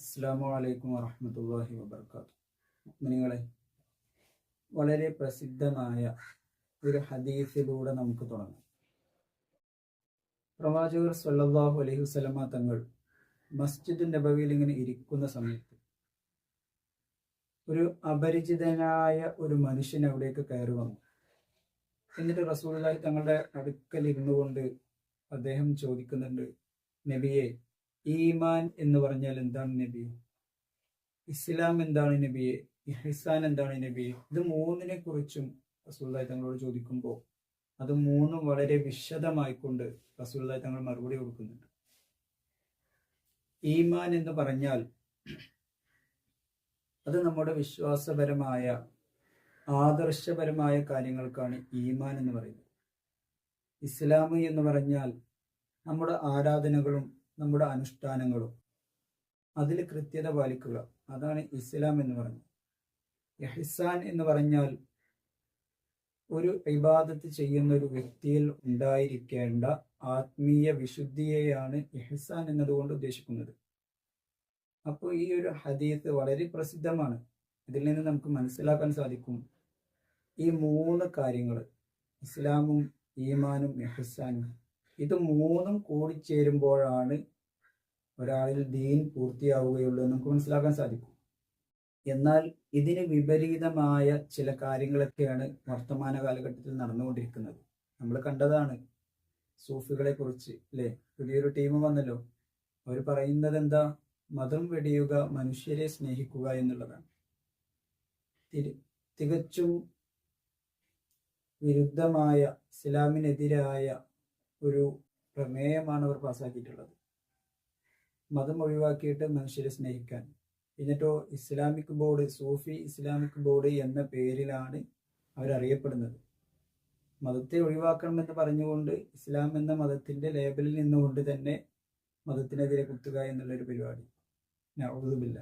അസ്സാം വലൈക്കും വറഹമത്തല്ലാഹി വബർക്കാത്തു. നിങ്ങളെ വളരെ പ്രസിദ്ധമായ ഒരു ഹദീസിലൂടെ നമുക്ക് തുടങ്ങാം. പ്രവാചകർ സല്ലാഹു അലൈഹി വസല്ലമ തങ്ങൾ മസ്ജിദ് നബവിയിൽ ഇങ്ങനെ ഇരിക്കുന്ന സമയത്ത് ഒരു അപരിചിതനായ ഒരു മനുഷ്യൻ അവിടേക്ക് കയറി വന്നു. എന്നിട്ട് റസൂലുള്ളാഹി തങ്ങളുടെ അടുക്കൽ ഇരുന്നു കൊണ്ട് അദ്ദേഹം ചോദിക്കുന്നുണ്ട് നബിയെ ഈമാൻ എന്ന് പറഞ്ഞാൽ എന്താണ് നബി? ഇസ്ലാം എന്താണ് നബിയെ ഇഹ്സാൻ എന്താണ് നബിയെ ഇത് മൂന്നിനെ കുറിച്ചും റസൂല്ലായി തങ്ങളോട് ചോദിക്കുമ്പോൾ അത് മൂന്നും വളരെ വിശദമായിക്കൊണ്ട് റസൂല്ലായി തങ്ങൾ മറുപടി കൊടുക്കുന്നുണ്ട്. ഈമാൻ എന്ന് പറഞ്ഞാൽ അത് നമ്മുടെ വിശ്വാസപരമായ ആദർശപരമായ കാര്യങ്ങൾക്കാണ് ഈമാൻ എന്ന് പറയുന്നത്. ഇസ്ലാം എന്ന് പറഞ്ഞാൽ നമ്മുടെ ആരാധനകളും നമ്മുടെ അനുഷ്ഠാനങ്ങളും. അതിൽ കൃത്യത പാലിക്കുക. അതാണ് ഇസ്ലാം എന്ന് പറയുന്നത് യഹിസാൻ എന്ന് പറഞ്ഞാൽ ഒരു ഇബാദത്ത് ചെയ്യുന്ന ഒരു വ്യക്തിയിൽ ഉണ്ടായിരിക്കേണ്ട ആത്മീയ വിശുദ്ധിയെയാണ് ഇഹ്സാൻ എന്നതുകൊണ്ട് ഉദ്ദേശിക്കുന്നത്. അപ്പോൾ ഈ ഒരു ഹദീസ് വളരെ പ്രസിദ്ധമാണ്. ഇതിൽ നിന്ന് നമുക്ക് മനസ്സിലാക്കാൻ സാധിക്കും. ഈ മൂന്ന് കാര്യങ്ങൾ ഇസ്ലാമും ഈമാനും ഇഹ്സാനും ഇത് മൂന്നും കൂടിച്ചേരുമ്പോഴാണ് ഒരാളിൽ ദീൻ പൂർത്തിയാവുകയുള്ളൂ നമുക്ക് മനസ്സിലാക്കാൻ സാധിക്കും. എന്നാൽ ഇതിന് വിപരീതമായ ചില കാര്യങ്ങളൊക്കെയാണ് വർത്തമാന കാലഘട്ടത്തിൽ നടന്നുകൊണ്ടിരിക്കുന്നത്. നമ്മൾ കണ്ടതാണ് സൂഫികളെ കുറിച്ച് അല്ലെ? പുതിയൊരു ടീം വന്നല്ലോ. അവർ പറയുന്നത് എന്താ മതം വെടിയുക മനുഷ്യരെ സ്നേഹിക്കുക എന്നുള്ളതാണ്. തികച്ചും വിരുദ്ധമായ ഇസ്ലാമിനെതിരായ ഒരു പ്രമേയമാണ് അവർ പാസ്സാക്കിയിട്ടുള്ളത്. മതം ഒഴിവാക്കിയിട്ട് മനുഷ്യരെ സ്നേഹിക്കാൻ. എന്നിട്ടോ ഇസ്ലാമിക് ബോർഡ് സൂഫി ഇസ്ലാമിക് ബോർഡ് എന്ന പേരിലാണ് അവരറിയപ്പെടുന്നത്. മതത്തെ ഒഴിവാക്കണമെന്ന് പറഞ്ഞുകൊണ്ട് ഇസ്ലാം എന്ന മതത്തിന്റെ ലേബലിൽ നിന്നുകൊണ്ട് തന്നെ മതത്തിനെതിരെ കുത്തുക എന്നുള്ളൊരു പരിപാടി. നൗദുബില്ല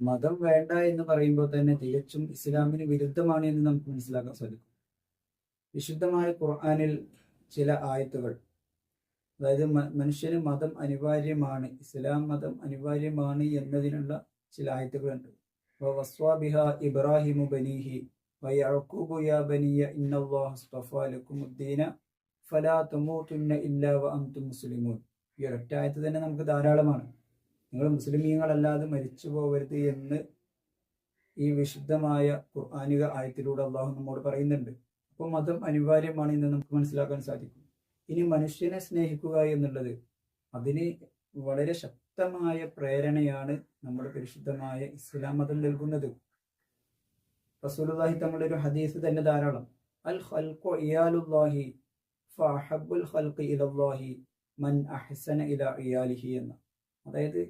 മതം വേണ്ട എന്ന് പറയുമ്പോൾ തന്നെ തികച്ചും ഇസ്ലാമിന് വിരുദ്ധമാണ് എന്ന് നമുക്ക് മനസ്സിലാക്കാൻ സാധിക്കും. വിശുദ്ധമായ ഖുർആാനിൽ ചില ആയത്തുകൾ. അതായത് മനുഷ്യന് മതം അനിവാര്യമാണ് ഇസ്ലാം മതം അനിവാര്യമാണ് എന്നതിനുള്ള ചില ആയത്തുകളുണ്ട്. വസ്വാബിഹ ഇബ്രാഹിമു ബനീഹി വയഅഖൂബു യാ ബനിയ ഫലാ വഅൻതും മുസ്ലിമൂൻ. ഈ ആയത്ത് തന്നെ നമുക്ക് ധാരാളമാണ്. നിങ്ങൾ മുസ്ലിമീങ്ങളല്ലാതെ മരിച്ചു പോകരുത് എന്ന് ഈ വിശുദ്ധമായ ഖുർആാനിക ആയത്തിലൂടെ അള്ളാഹു നമ്മോട് പറയുന്നുണ്ട്. അപ്പോൾ മതം അനിവാര്യമാണ് എന്ന് നമുക്ക് മനസ്സിലാക്കാൻ സാധിക്കും. ഇനി മനുഷ്യനെ സ്നേഹിക്കുക എന്നുള്ളത് അതിന് വളരെ ശക്തമായ പ്രേരണയാണ് നമ്മുടെ പരിശുദ്ധമായ ഇസ്ലാം മതം നൽകുന്നത്. റസൂലുള്ളാഹി തങ്ങളുടെ ഒരു ഹദീസ് തന്നെ ധാരാളം. അൽ ഖൽഖു ഇയാലുല്ലാഹി ഫഅഹബ്ബുൽ ഖൽഖി ഇലല്ലാഹി മൻ അഹ്സന ഇല ഇയാലിഹി എന്ന. അതായത്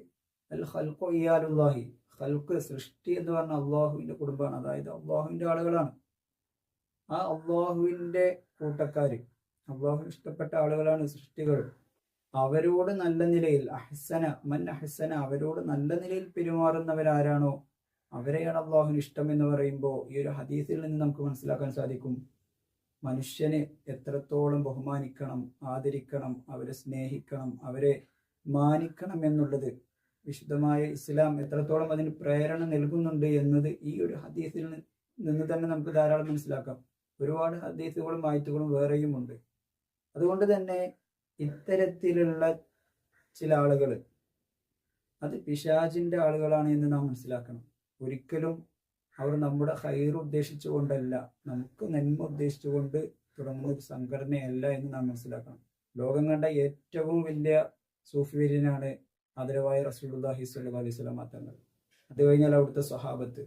അൽ ഖൽഖു ഇയാലുല്ലാഹി ഖൽഖ് സൃഷ്ടി എന്ന് പറഞ്ഞ അള്ളാഹുവിന്റെ കുടുംബമാണ്. അതായത് അള്ളാഹുവിന്റെ ആളുകളാണ്. ആ അള്ളാഹുവിന്റെ കൂട്ടക്കാർ അള്ളാഹു ഇഷ്ടപ്പെട്ട ആളുകളാണ് സൃഷ്ടികൾ. അവരോട് നല്ല നിലയിൽ അഹ്സന മൻ അഹ്സന അവരോട് നല്ല നിലയിൽ പെരുമാറുന്നവരാരാണോ? അവരെയാണ് അള്ളാഹുവിന് ഇഷ്ടം എന്ന് പറയുമ്പോൾ ഈ ഒരു ഹദീസിൽ നിന്ന് നമുക്ക് മനസ്സിലാക്കാൻ സാധിക്കും. മനുഷ്യനെ എത്രത്തോളം ബഹുമാനിക്കണം ആദരിക്കണം അവരെ സ്നേഹിക്കണം അവരെ മാനിക്കണം എന്നുള്ളത് വിശുദ്ധമായ ഇസ്ലാം എത്രത്തോളം അതിന് പ്രേരണ നൽകുന്നുണ്ട് എന്നത് ഈ ഒരു ഹദീസിൽ നിന്ന് തന്നെ നമുക്ക് ധാരാളം മനസ്സിലാക്കാം. ഒരുപാട് ഹദീസുകളും ആയത്തുകളും വേറെയും ഉണ്ട്. അതുകൊണ്ട് തന്നെ ഇത്തരത്തിലുള്ള ചില ആളുകൾ അത് പിശാജിന്റെ ആളുകളാണ് എന്ന് നാം മനസ്സിലാക്കണം. ഒരിക്കലും അവർ നമ്മുടെ ഹൈർ ഉദ്ദേശിച്ചുകൊണ്ടല്ല നമുക്ക് നന്മ ഉദ്ദേശിച്ചുകൊണ്ട് തുടങ്ങുന്ന ഒരു സംഘടനയല്ല എന്ന് നാം മനസ്സിലാക്കണം. ലോകം കണ്ട ഏറ്റവും വലിയ സൂഫിവര്യനാണ് ആദരവായ സ്വല്ലു അലൈഹി സ്വലാം തങ്ങൾ അത് കഴിഞ്ഞാൽ അവിടുത്തെ സ്വഹാബത്ത്.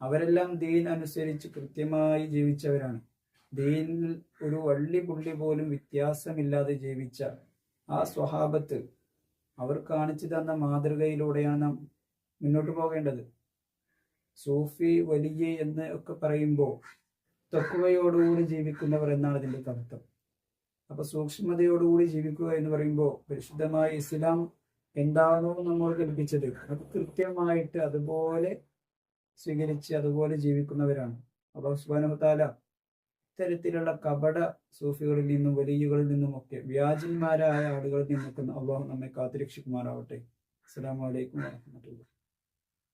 അവരെല്ലാം ദീൻ അനുസരിച്ച് കൃത്യമായി ജീവിച്ചവരാണ്. ദീനിൽ ഒരു വള്ളി പുള്ളി പോലും വ്യത്യാസമില്ലാതെ ജീവിച്ച ആ സ്വഹാബത്ത് അവർ കാണിച്ചു തന്ന മാതൃകയിലൂടെയാണ് നാം മുന്നോട്ട് പോകേണ്ടത്. സൂഫി വലിയ എന്ന് ഒക്കെ പറയുമ്പോൾ തക്കുവയോടുകൂടി ജീവിക്കുന്നവർ എന്നാണ് ഇതിന്റെ തത്വം അപ്പൊ സൂക്ഷ്മതയോടുകൂടി ജീവിക്കുക എന്ന് പറയുമ്പോൾ പരിശുദ്ധമായ ഇസ്ലാം എന്താണോ നമ്മൾ കൽപ്പിച്ചത് അത് കൃത്യമായിട്ട് അതുപോലെ സ്വീകരിച്ച് അതുപോലെ ജീവിക്കുന്നവരാണ്. അള്ളാഹു സുബാനുഹത്താല ഇത്തരത്തിലുള്ള കപട സൂഫികളിൽ നിന്നും വലിയകളിൽ നിന്നും ഒക്കെ വ്യാജന്മാരായ ആളുകളിൽ നിന്നൊക്കെ അള്ളാഹു നമ്മെ കാത്തുരക്ഷിക്കുമാറാവട്ടെ. അസ്സാം വലൈക്കും വാഹമത്തുള്ള